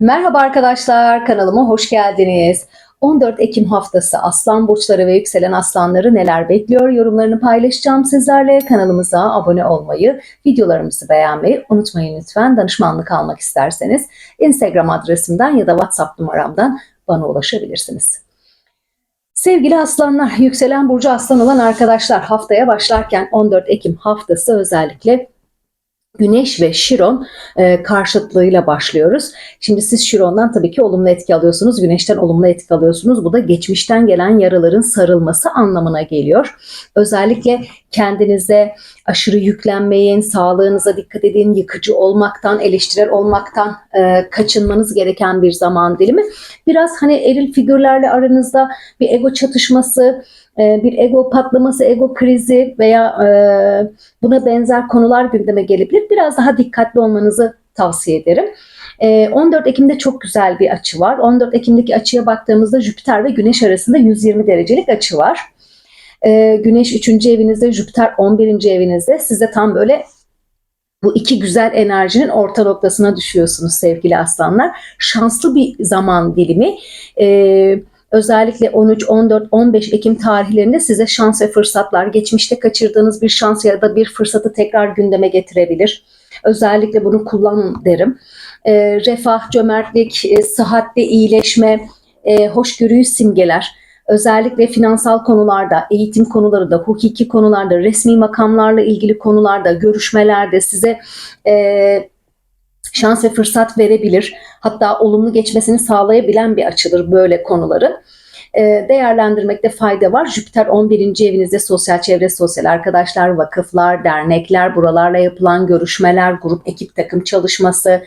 Merhaba arkadaşlar, kanalıma hoş geldiniz. 14 Ekim haftası aslan burçları ve yükselen aslanları neler bekliyor yorumlarını paylaşacağım sizlerle. Kanalımıza abone olmayı, videolarımızı beğenmeyi unutmayın lütfen. Danışmanlık almak isterseniz Instagram adresimden ya da WhatsApp numaramdan bana ulaşabilirsiniz. Sevgili aslanlar, yükselen burcu aslan olan arkadaşlar haftaya başlarken 14 Ekim haftası özellikle Güneş ve Şiron e, karşıtlığıyla başlıyoruz. Şimdi siz Şiron'dan tabii ki olumlu etki alıyorsunuz, Güneş'ten olumlu etki alıyorsunuz. Bu da geçmişten gelen yaraların sarılması anlamına geliyor. Özellikle kendinize aşırı yüklenmeyin, sağlığınıza dikkat edin, yıkıcı olmaktan, eleştirel olmaktan e, kaçınmanız gereken bir zaman dilimi. Biraz hani eril figürlerle aranızda bir ego çatışması, e, bir ego patlaması, ego krizi veya e, buna benzer konular gündeme gelebilir. Biraz daha dikkatli olmanızı tavsiye ederim. 14 e, Ekim'de çok güzel bir açı var. 14 Ekim'deki açıya baktığımızda Jüpiter ve Güneş arasında 120 derecelik açı var. Güneş 3. evinizde, Jüpiter 11. evinizde. Size tam böyle bu iki güzel enerjinin orta noktasına düşüyorsunuz sevgili aslanlar. Şanslı bir zaman dilimi. Ee, özellikle 13, 14, 15 Ekim tarihlerinde size şans ve fırsatlar, geçmişte kaçırdığınız bir şans ya da bir fırsatı tekrar gündeme getirebilir. Özellikle bunu kullanın derim. E, refah, cömertlik, e, sıhhatte iyileşme, e, hoşgörüyü simgeler. Özellikle finansal konularda, eğitim konuları da, hukuki konularda, resmi makamlarla ilgili konularda, görüşmelerde size e, şans ve fırsat verebilir. Hatta olumlu geçmesini sağlayabilen bir açıdır böyle konuları. Ee, değerlendirmekte fayda var. Jüpiter 11. evinizde sosyal çevre, sosyal arkadaşlar, vakıflar, dernekler, buralarla yapılan görüşmeler, grup, ekip, takım çalışması,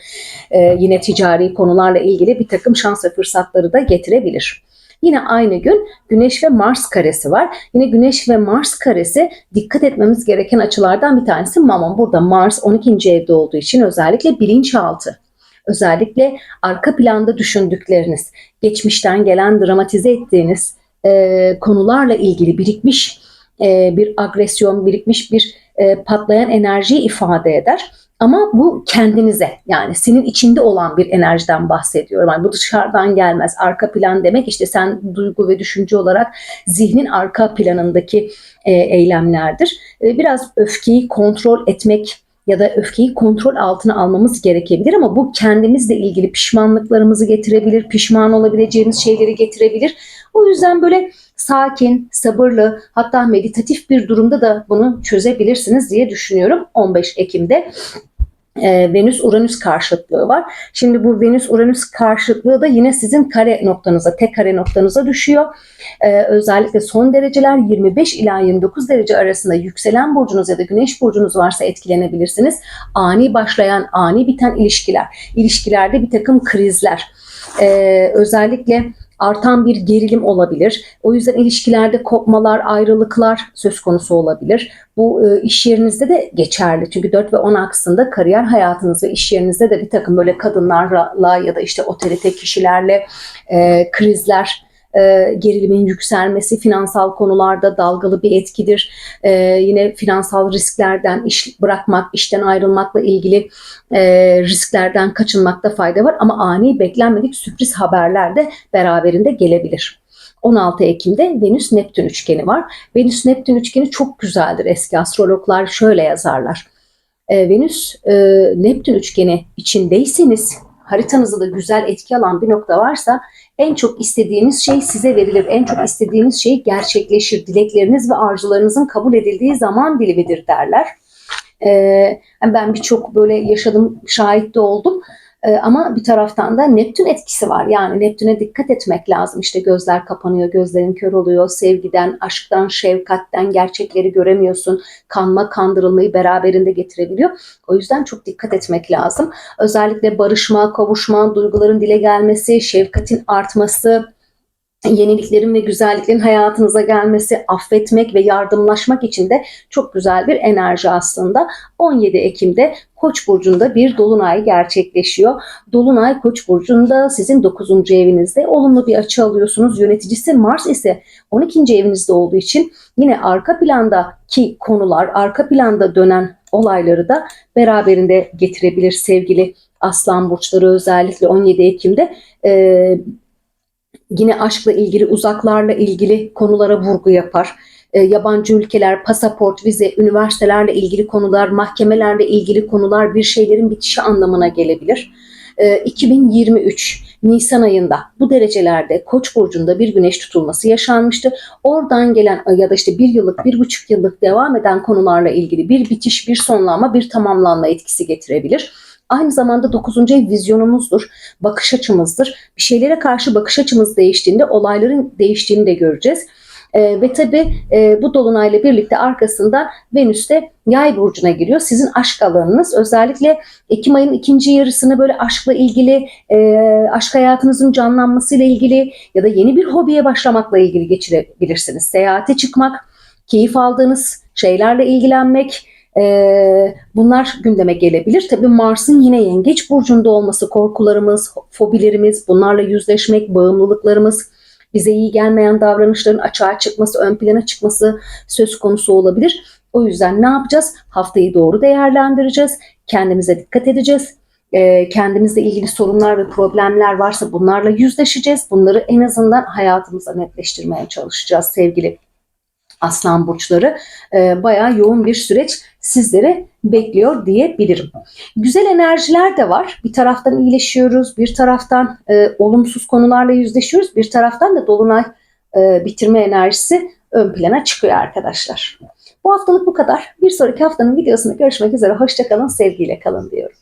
e, yine ticari konularla ilgili bir takım şans ve fırsatları da getirebilir. Yine aynı gün Güneş ve Mars karesi var. Yine Güneş ve Mars karesi dikkat etmemiz gereken açılardan bir tanesi. Mamon burada Mars 12. evde olduğu için özellikle bilinçaltı. Özellikle arka planda düşündükleriniz, geçmişten gelen dramatize ettiğiniz e, konularla ilgili birikmiş e, bir agresyon, birikmiş bir e, patlayan enerjiyi ifade eder. Ama bu kendinize yani senin içinde olan bir enerjiden bahsediyorum. Yani bu dışarıdan gelmez. Arka plan demek işte sen duygu ve düşünce olarak zihnin arka planındaki e, eylemlerdir. E, biraz öfkeyi kontrol etmek ya da öfkeyi kontrol altına almamız gerekebilir ama bu kendimizle ilgili pişmanlıklarımızı getirebilir, pişman olabileceğimiz şeyleri getirebilir. O yüzden böyle sakin, sabırlı hatta meditatif bir durumda da bunu çözebilirsiniz diye düşünüyorum 15 Ekim'de Venüs-Uranüs karşıtlığı var. Şimdi bu Venüs-Uranüs karşıtlığı da yine sizin kare noktanıza, tek kare noktanıza düşüyor. E, özellikle son dereceler 25 ila 29 derece arasında yükselen burcunuz ya da güneş burcunuz varsa etkilenebilirsiniz. Ani başlayan, ani biten ilişkiler, ilişkilerde bir takım krizler, e, özellikle artan bir gerilim olabilir. O yüzden ilişkilerde kopmalar, ayrılıklar söz konusu olabilir. Bu e, iş yerinizde de geçerli. Çünkü 4 ve 10 aksında kariyer hayatınız ve iş yerinizde de bir takım böyle kadınlarla ya da işte otorite kişilerle e, krizler e, gerilimin yükselmesi finansal konularda dalgalı bir etkidir. E, yine finansal risklerden iş bırakmak, işten ayrılmakla ilgili e, risklerden kaçınmakta fayda var. Ama ani beklenmedik sürpriz haberler de beraberinde gelebilir. 16 Ekim'de Venüs Neptün üçgeni var. Venüs Neptün üçgeni çok güzeldir. Eski astrologlar şöyle yazarlar. E, Venüs e, Neptün üçgeni içindeyseniz haritanızda da güzel etki alan bir nokta varsa en çok istediğiniz şey size verilir. En çok istediğiniz şey gerçekleşir. Dilekleriniz ve arzularınızın kabul edildiği zaman dilimidir derler. Ee, ben birçok böyle yaşadım, şahit de oldum. Ee, ama bir taraftan da Neptün etkisi var. Yani Neptün'e dikkat etmek lazım. İşte gözler kapanıyor, gözlerin kör oluyor. Sevgiden, aşktan, şefkatten gerçekleri göremiyorsun. Kanma, kandırılmayı beraberinde getirebiliyor. O yüzden çok dikkat etmek lazım. Özellikle barışma, kavuşma, duyguların dile gelmesi, şefkatin artması, yeniliklerin ve güzelliklerin hayatınıza gelmesi, affetmek ve yardımlaşmak için de çok güzel bir enerji aslında. 17 Ekim'de Koç burcunda bir dolunay gerçekleşiyor. Dolunay Koç burcunda sizin 9. evinizde olumlu bir açı alıyorsunuz. Yöneticisi Mars ise 12. evinizde olduğu için yine arka plandaki konular, arka planda dönen olayları da beraberinde getirebilir sevgili Aslan burçları özellikle 17 Ekim'de e, yine aşkla ilgili, uzaklarla ilgili konulara vurgu yapar. E, yabancı ülkeler, pasaport, vize, üniversitelerle ilgili konular, mahkemelerle ilgili konular bir şeylerin bitişi anlamına gelebilir. E, 2023 Nisan ayında bu derecelerde Koç burcunda bir güneş tutulması yaşanmıştı. Oradan gelen ya da işte bir yıllık, bir buçuk yıllık devam eden konularla ilgili bir bitiş, bir sonlanma, bir tamamlanma etkisi getirebilir. Aynı zamanda 9. ev vizyonumuzdur, bakış açımızdır. Bir şeylere karşı bakış açımız değiştiğinde olayların değiştiğini de göreceğiz. Ee, ve tabii e, bu dolunayla birlikte arkasında Venüs de yay burcuna giriyor. Sizin aşk alanınız özellikle Ekim ayının ikinci yarısını böyle aşkla ilgili, e, aşk hayatınızın canlanmasıyla ilgili ya da yeni bir hobiye başlamakla ilgili geçirebilirsiniz. Seyahate çıkmak, keyif aldığınız şeylerle ilgilenmek, e, bunlar gündeme gelebilir. Tabii Mars'ın yine yengeç burcunda olması, korkularımız, fobilerimiz, bunlarla yüzleşmek, bağımlılıklarımız, bize iyi gelmeyen davranışların açığa çıkması, ön plana çıkması söz konusu olabilir. O yüzden ne yapacağız? Haftayı doğru değerlendireceğiz. Kendimize dikkat edeceğiz. Ee, kendimizle ilgili sorunlar ve problemler varsa bunlarla yüzleşeceğiz. Bunları en azından hayatımıza netleştirmeye çalışacağız sevgili aslan burçları. Ee, bayağı yoğun bir süreç sizlere bekliyor diyebilirim. Güzel enerjiler de var. Bir taraftan iyileşiyoruz, bir taraftan e, olumsuz konularla yüzleşiyoruz, bir taraftan da dolunay e, bitirme enerjisi ön plana çıkıyor arkadaşlar. Bu haftalık bu kadar. Bir sonraki haftanın videosunda görüşmek üzere. Hoşçakalın, sevgiyle kalın diyorum.